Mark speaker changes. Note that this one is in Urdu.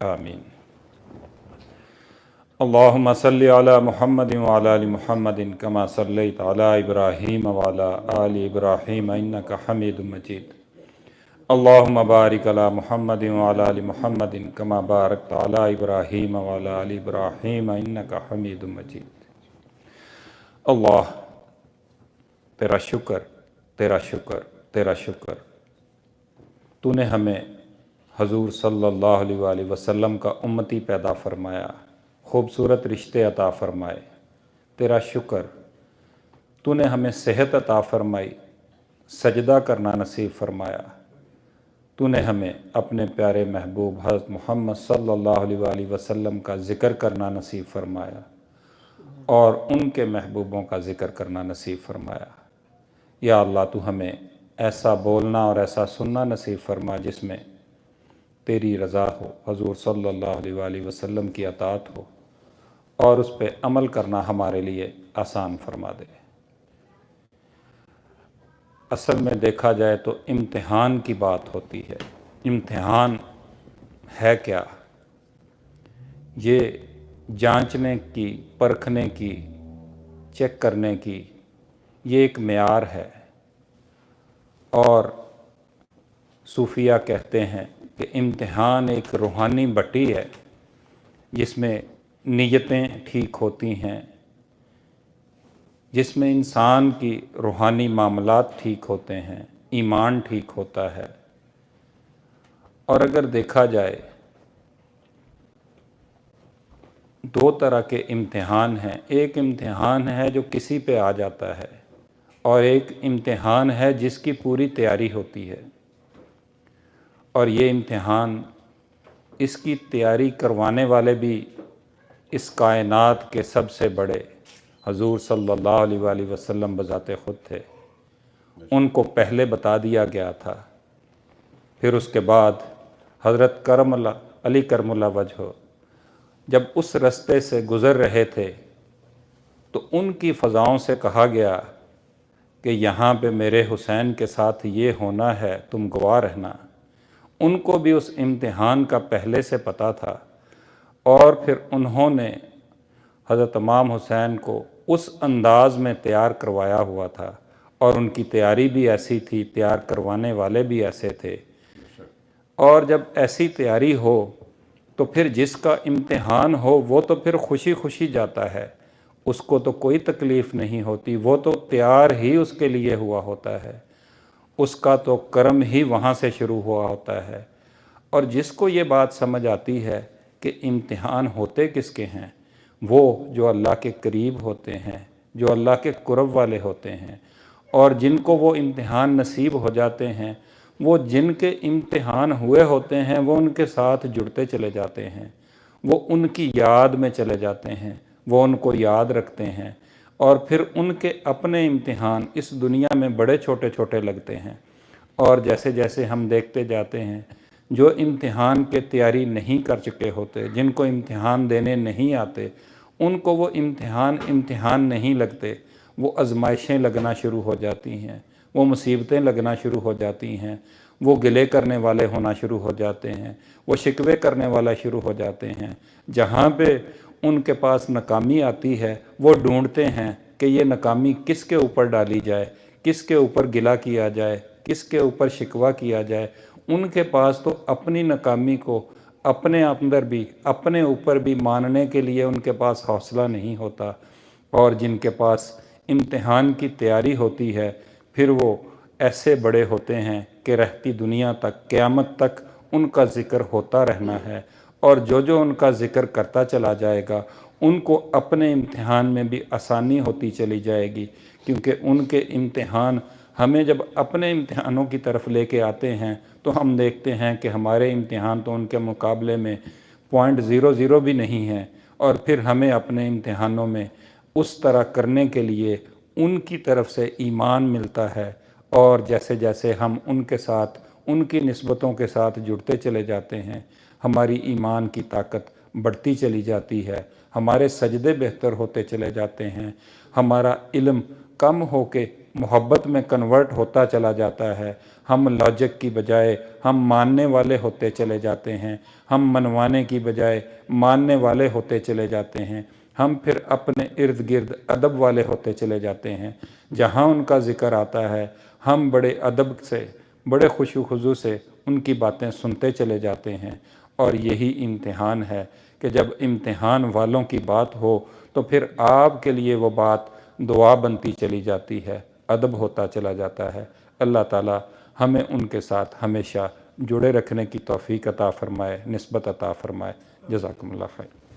Speaker 1: آمین۔ اللهم صل على محمد وعلى ال محمد كما صليت على ابراهيم وعلى ال ابراهيم انك حميد مجيد اللهم بارك على محمد وعلى ال محمد كما باركت على ابراهيم وعلى ال ابراهيم انك حميد مجيد اللہ، تیرا شکر تیرا شکر تیرا شکر۔ تو نے ہمیں حضور صلی اللہ علیہ وآلہ وسلم کا امتی پیدا فرمایا، خوبصورت رشتے عطا فرمائے۔ تیرا شکر، تو نے ہمیں صحت عطا فرمائی، سجدہ کرنا نصیب فرمایا۔ تو نے ہمیں اپنے پیارے محبوب حضرت محمد صلی اللہ علیہ وآلہ وسلم کا ذکر کرنا نصیب فرمایا اور ان کے محبوبوں کا ذکر کرنا نصیب فرمایا۔ یا اللہ، تو ہمیں ایسا بولنا اور ایسا سننا نصیب فرما جس میں تیری رضا ہو، حضور صلی اللہ علیہ وآلہ وسلم کی اطاعت ہو اور اس پہ عمل کرنا ہمارے لیے آسان فرما دے۔ اصل میں دیکھا جائے تو امتحان کی بات ہوتی ہے۔ امتحان ہے کیا؟ یہ جانچنے کی، پرکھنے کی، چیک کرنے کی، یہ ایک معیار ہے۔ اور صوفیہ کہتے ہیں کہ امتحان ایک روحانی بٹی ہے، جس میں نیتیں ٹھیک ہوتی ہیں، جس میں انسان کی روحانی معاملات ٹھیک ہوتے ہیں، ایمان ٹھیک ہوتا ہے۔ اور اگر دیکھا جائے، دو طرح کے امتحان ہیں۔ ایک امتحان ہے جو کسی پہ آ جاتا ہے، اور ایک امتحان ہے جس کی پوری تیاری ہوتی ہے۔ اور یہ امتحان اس کی تیاری کروانے والے بھی اس کائنات کے سب سے بڑے۔ حضور صلی اللہ علیہ وآلہ وسلم بذات خود تھے۔ ان کو پہلے بتا دیا گیا تھا۔ پھر اس کے بعد حضرت کرم اللہ، علی کرم اللہ وجہ، جب اس رستے سے گزر رہے تھے، تو ان کی فضاؤں سے کہا گیا کہ یہاں پہ میرے حسین کے ساتھ یہ ہونا ہے، تم گواہ رہنا۔ ان کو بھی اس امتحان کا پہلے سے پتہ تھا اور پھر انہوں نے حضرت امام حسین کو اس انداز میں تیار کروایا ہوا تھا اور ان کی تیاری بھی ایسی تھی، تیار کروانے والے بھی ایسے تھے۔ اور جب ایسی تیاری ہو تو پھر جس کا امتحان ہو وہ تو پھر خوشی خوشی جاتا ہے۔ اس کو تو کوئی تکلیف نہیں ہوتی، وہ تو تیار ہی اس کے لیے ہوا ہوتا ہے۔ اس کا تو کرم ہی وہاں سے شروع ہوا ہوتا ہے۔ اور جس کو یہ بات سمجھ آتی ہے کہ امتحان ہوتے کس کے ہیں، وہ جو اللہ کے قریب ہوتے ہیں، جو اللہ کے قرب والے ہوتے ہیں، اور جن کو وہ امتحان نصیب ہو جاتے ہیں، وہ جن کے امتحان ہوئے ہوتے ہیں، وہ ان کے ساتھ جڑتے چلے جاتے ہیں۔ وہ ان کی یاد میں چلے جاتے ہیں، وہ ان کو یاد رکھتے ہیں۔ اور پھر ان کے اپنے امتحان اس دنیا میں بڑے چھوٹے چھوٹے لگتے ہیں۔ اور جیسے جیسے ہم دیکھتے جاتے ہیں، جو امتحان کے تیاری نہیں کر چکے ہوتے، جن کو امتحان دینے نہیں آتے، ان کو وہ امتحان امتحان نہیں لگتے۔ وہ آزمائشیں لگنا شروع ہو جاتی ہیں، وہ مصیبتیں لگنا شروع ہو جاتی ہیں۔ وہ گلے کرنے والے ہونا شروع ہو جاتے ہیں، وہ شکوے کرنے والا شروع ہو جاتے ہیں۔ جہاں پہ ان کے پاس ناکامی آتی ہے، وہ ڈھونڈتے ہیں کہ یہ ناکامی کس کے اوپر ڈالی جائے، کس کے اوپر گلا کیا جائے، کس کے اوپر شکوہ کیا جائے۔ ان کے پاس تو اپنی ناکامی کو اپنے اندر بھی، اپنے اوپر بھی ماننے کے لیے ان کے پاس حوصلہ نہیں ہوتا۔ اور جن کے پاس امتحان کی تیاری ہوتی ہے، پھر وہ ایسے بڑے ہوتے ہیں کہ رہتی دنیا تک، قیامت تک ان کا ذکر ہوتا رہنا ہے۔ اور جو جو ان کا ذکر کرتا چلا جائے گا، ان کو اپنے امتحان میں بھی آسانی ہوتی چلی جائے گی۔ کیونکہ ان کے امتحان ہمیں جب اپنے امتحانوں کی طرف لے کے آتے ہیں، تو ہم دیکھتے ہیں کہ ہمارے امتحان تو ان کے مقابلے میں پوائنٹ زیرو زیرو بھی نہیں ہیں۔ اور پھر ہمیں اپنے امتحانوں میں اس طرح کرنے کے لیے ان کی طرف سے ایمان ملتا ہے۔ اور جیسے جیسے ہم ان کے ساتھ ان کی نسبتوں کے ساتھ جڑتے چلے جاتے ہیں۔ ہماری ایمان کی طاقت بڑھتی چلی جاتی ہے۔ ہمارے سجدے بہتر ہوتے چلے جاتے ہیں۔ ہمارا علم کم ہو کے محبت میں کنورٹ ہوتا چلا جاتا ہے۔ ہم لاجک کی بجائے ہم ماننے والے ہوتے چلے جاتے ہیں۔ ہم منوانے کی بجائے ماننے والے ہوتے چلے جاتے ہیں۔ ہم پھر اپنے ارد گرد ادب والے ہوتے چلے جاتے ہیں۔ جہاں ان کا ذکر آتا ہے، ہم بڑے ادب سے بڑے خوش و خضو سے ان کی باتیں سنتے چلے جاتے ہیں اور یہی امتحان ہے کہ جب امتحان والوں کی بات ہو تو پھر آپ کے لیے وہ بات دعا بنتی چلی جاتی ہے، ادب ہوتا چلا جاتا ہے۔ اللہ تعالی ہمیں ان کے ساتھ ہمیشہ جڑے رکھنے کی توفیق عطا فرمائے، نسبت عطا فرمائے۔ جزاکم اللہ خیر۔